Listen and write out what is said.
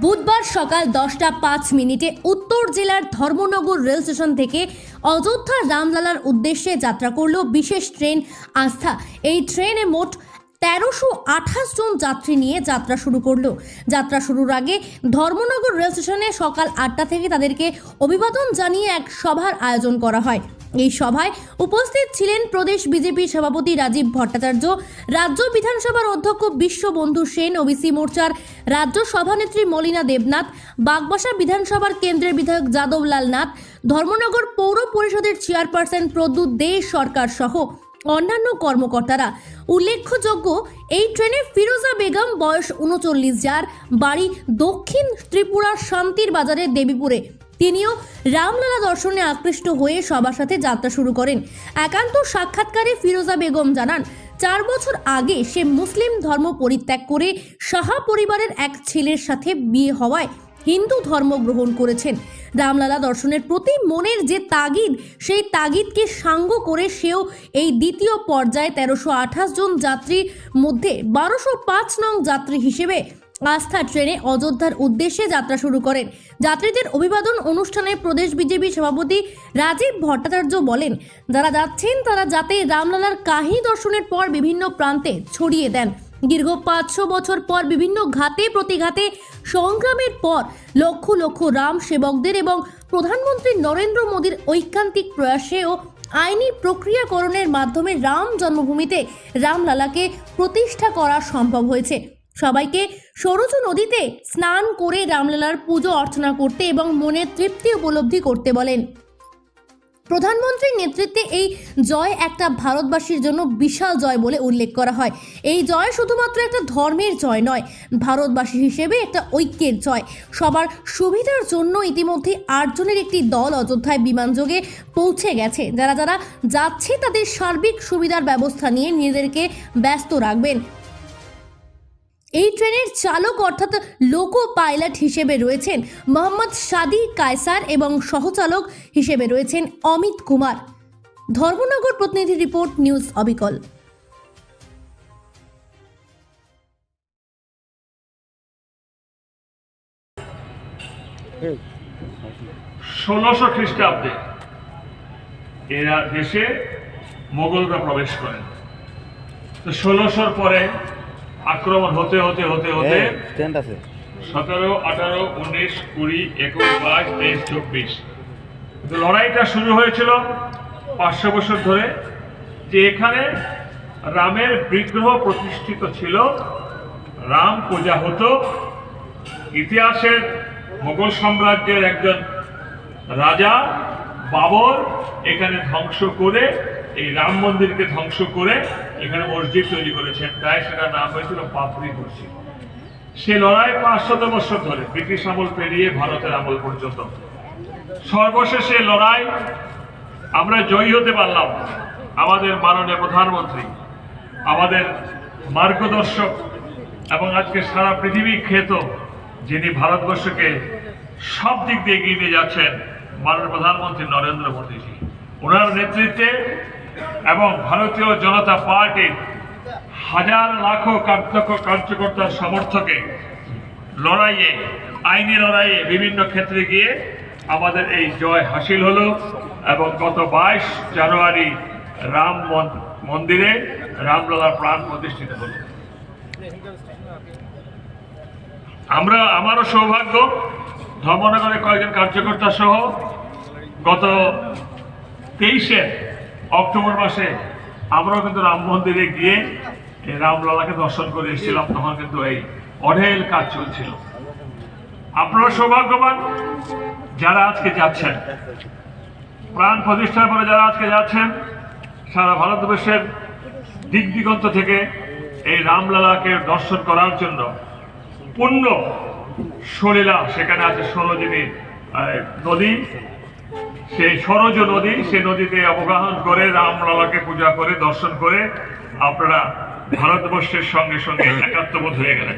বুধবার সকাল দশটা পাঁচ মিনিটে উত্তর জেলার ধর্মনগর রেল স্টেশন থেকে অযোধ্যা রামলালার উদ্দেশ্যে যাত্রা করল বিশেষ ট্রেন আস্থা। এই ট্রেনে মোট তেরোশো আঠাশ জন যাত্রী নিয়ে যাত্রা শুরু করল। যাত্রা শুরুর আগে ধর্মনগর রেল স্টেশনে সকাল আটটা থেকে তাদেরকে অভিবাদন জানিয়ে এক সভার আয়োজন করা হয়। এই সভায় উপস্থিত ছিলেন প্রদেশ বিজেপি সভাপতি রাজীব ভট্টাচার্য, রাজ্য বিধানসভার অধ্যক্ষ বিশ্ববন্ধু সেন, ওবিসি মোর্চার রাজ্য সভানেত্রী মলিনা দেবনাথ, বাগবাসা বিধানসভার কেন্দ্রের বিধায়ক যাদবলাল নাথ, ধর্মনগর পৌর পরিষদের চেয়ারপারসন প্রদ্যুৎ দে সরকার সহ অন্যান্য কর্মকর্তারা। উল্লেখযোগ্য, এই ট্রেনে ফিরোজা বেগম বয়স উনচল্লিশ, যার বাড়ি দক্ষিণ ত্রিপুরার শান্তির বাজারের দেবীপুরে। তিনিও রামলালা দর্শনে আকৃষ্ট হয়ে সবার সাথে যাত্রা শুরু করেন। একান্ত সাক্ষাৎকারে ফিরোজা বেগম জানান, চার বছর আগে সে মুসলিম ধর্ম পরিত্যাগ করে সাহা পরিবারের এক ছেলের সাথে বিয়ে হওয়ায় হিন্দু ধর্ম গ্রহণ করেছেন। রামলালা দর্শনের প্রতি মনের যে তাগিদ, সেই তাগিদকে সাঙ্গ করে সেও এই দ্বিতীয় পর্যায়ে তেরোশো জন যাত্রীর মধ্যে বারোশো নং যাত্রী হিসেবে আস্থা ট্রেনে অযোধ্যার উদ্দেশ্যে যাত্রা শুরু করেন। যাত্রীদের অভিবাদন অনুষ্ঠানে প্রদেশ বিজেপি সভাপতি রাজীব ভট্টাচার্য বলেন, যারা যাচ্ছেন তারা যাতে রামলালার কাহিনী দর্শনের পর বিভিন্ন প্রান্তে ছড়িয়ে দেন। দীর্ঘ পাঁচশো বছর পর বিভিন্ন ঘাতে প্রতিঘাতে সংগ্রামের পর লক্ষ লক্ষ রাম সেবকদের এবং প্রধানমন্ত্রী নরেন্দ্র মোদীর ঐকান্তিক প্রয়াসেও আইনি প্রক্রিয়াকরণের মাধ্যমে রাম জন্মভূমিতে রামলালাকে প্রতিষ্ঠা করা সম্ভব হয়েছে। সবাইকে সরজ নদীতে স্নান করে রামলালার পুজো অর্চনা করতে এবং মনের তৃপ্তি উপলব্ধি করতে বলেন। প্রধানমন্ত্রীর নেতৃত্বে এই জয় একটা ভারতবাসীর জন্য বিশাল জয় বলে উল্লেখ করা হয়। এই জয় শুধুমাত্র একটা ধর্মের জয় নয়, ভারতবাসী হিসেবে একটা ঐক্যের জয়। সবার সুবিধার জন্য ইতিমধ্যে আটজনের একটি দল অযোধ্যায় বিমানযোগে পৌঁছে গেছে। যারা যারা যাচ্ছে তাদের সার্বিক সুবিধার ব্যবস্থা নিয়ে নিজেদেরকে ব্যস্ত রাখবেন। এই ট্রেনের চালক অর্থাৎ লোকো পাইলট হিসেবে রয়েছেন মোহাম্মদ সাদি কায়সার এবং সহচালক হিসেবে রয়েছেন অমিত কুমার। ধর্মনগর প্রতিনিধি রিপোর্ট, নিউজ অবিকল। ষোলোশো খ্রিস্টাব্দে এরা দেশে মোগলরা প্রবেশ করেন। তো ষোলোশোর পরে আক্রমণ হতে হতে হতে হতে স্ট্যান্ড আছে। সতেরো আঠারো উনিশ কুড়ি একুশ বাইশ তেইশ চব্বিশ। লড়াইটা শুরু হয়েছিল পাঁচশো বছর ধরে যে এখানে রামের বিগ্রহ প্রতিষ্ঠিত ছিল রাম পূজা হতো। ইতিহাসের মোগল সাম্রাজ্যের একজন রাজা বাবর এখানে ধ্বংস করে, এই রাম মন্দিরকে ধ্বংস করে এখানে মসজিদ তৈরি করেছেন। তাই সেটা নাম হয়েছিল বাবরি মসজিদ। সে লড়াই পাঁচশত বছর ধরে, ব্রিটিশ আমল পেরিয়ে ভারতের আমল পর্যন্ত। সর্বশেষে লড়াই, আমরা জয়ী হতে পারলাম আমাদের মাননীয় প্রধানমন্ত্রী, আমাদের মার্গদর্শক এবং আজকে সারা পৃথিবী খ্যাত যিনি ভারতবর্ষকে সব দিক দিয়ে এগিয়ে নিয়ে যাচ্ছেন মাননীয় প্রধানমন্ত্রী নরেন্দ্র মোদীজি ওনার নেতৃত্বে এবং ভারতীয় জনতা পার্টির হাজার লাখো কার্যক, কার্যকর্তার সমর্থকে লড়াইয়ে, আইনি লড়াইয়ে বিভিন্ন ক্ষেত্রে গিয়ে আমাদের এই জয় হাসিল হলো এবং গত বাইশ জানুয়ারি রাম মন- মন্দিরে রামলালার প্রাণ প্রতিষ্ঠিত হলো। আমরা, আমারও সৌভাগ্য ধর্মনগরের কয়েকজন কার্যকর্তা সহ গত তেইশে অক্টোবর মাসে আমরাও কিন্তু রাম মন্দিরে গিয়ে এই রামলালাকে দর্শন করে এসেছিলাম। তখন কিন্তু এই অঢেল কাজ চলছিল। আপনারা সৌভাগ্যবান যারা আজকে যাচ্ছেন। প্রাণ প্রতিষ্ঠার পরে যারা আজকে যাচ্ছেন, সারা ভারতবর্ষের দিক দিগন্ত থেকে এই রামলালাকে দর্শন করার জন্য পূর্ণ সলীলা সেখানে আছে সরোজিনী নদী। সেই সরজ নদী সেই নদীতে অবগাহন করে রামলালাকে পূজা করে, দর্শন করে আপনারা ভারতবর্ষের সঙ্গে সঙ্গে একাত্মবোধ হয়ে গেলেন।